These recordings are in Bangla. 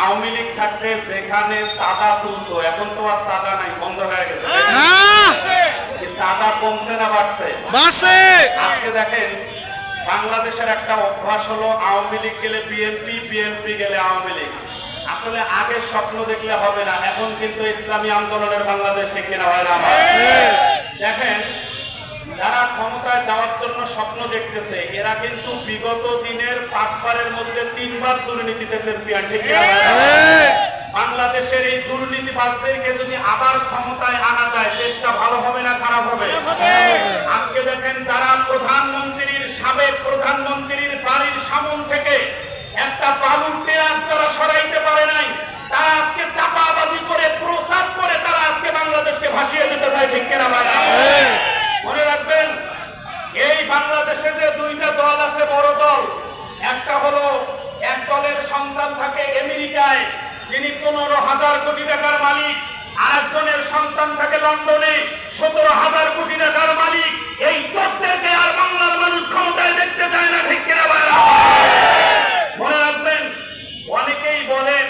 আওয়ামী লীগ যেখানে সাদা তুলতো এখন তো আর সাদা নাই বন্ধ হয়ে গেছে। সাদা কমছে না বাড়ছে? আজকে দেখেন বাংলাদেশের একটা অভ্যাস হলো আওয়ামী লীগ গেলে বিএনপি বিএনপি গেলে আওয়ামী লীগ। আসলে আগে স্বপ্ন দেখলে হবে না এখন কিন্তু ইসলামী আন্দোলনের বাংলাদেশ ঠিক কিনা হয় না দেখেন যাওয়ার জন্য স্বপ্ন দেখতেছে। এরা কিন্তু বিগত দিনের পাঁচবারের মধ্যে তিনবার দুর্নীতিতে চ্যাম্পিয়ন ঠিক? বাংলাদেশের এই দুর্নীতিবাদদেরকে যদি আবার ক্ষমতায় আনা যায় দেশটা ভালো হবে না খারাপ হবে? আজকে দেখেন যারা প্রধানমন্ত্রীর সাবেক প্রধানমন্ত্রীর বাড়ির সামন থেকে আমেরিকায় যিনি পনেরো হাজার কোটি টাকার মালিক আর একজনের সন্তান থাকে লন্ডনে সতেরো হাজার কোটি টাকার মালিক। এই চোখদেরকে আর বাংলার মানুষ ক্ষমতায় দেখতে চায় না ঠিক কিনা মনে রাখবেন অনেকেই বলেন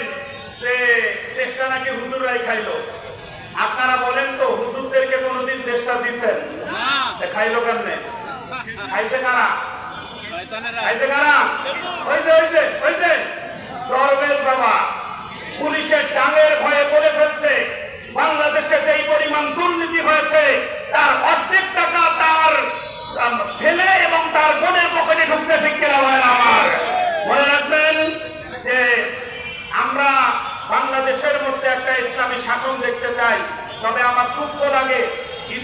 যে দেশটা নাকি হুজুরাই খাইলো। আপনারা বলেন তো হুজুরদেরকে কোনোদিন দেশটা দিচ্ছেন? খাইলো কেমনে? খাইছে কারা? খাইছে কারা? ওই যে ওই পরিক্রমা পুলিশের টাঙের ভয়ে করে ফেলছে। বাংলাদেশে যেই পরিমাণ দুর্নীতি হয়েছে, তার অর্ধেক টাকা তার ছেলে এবং তার বোনের পকেটে ঢুকছে শিক্ষিরা ভাইয়ের আমার? মনে রাখবেন যে আমরা বাংলাদেশের মধ্যে একটা ইসলামী শাসন দেখতে চাই। তবে আমার দুঃখ লাগে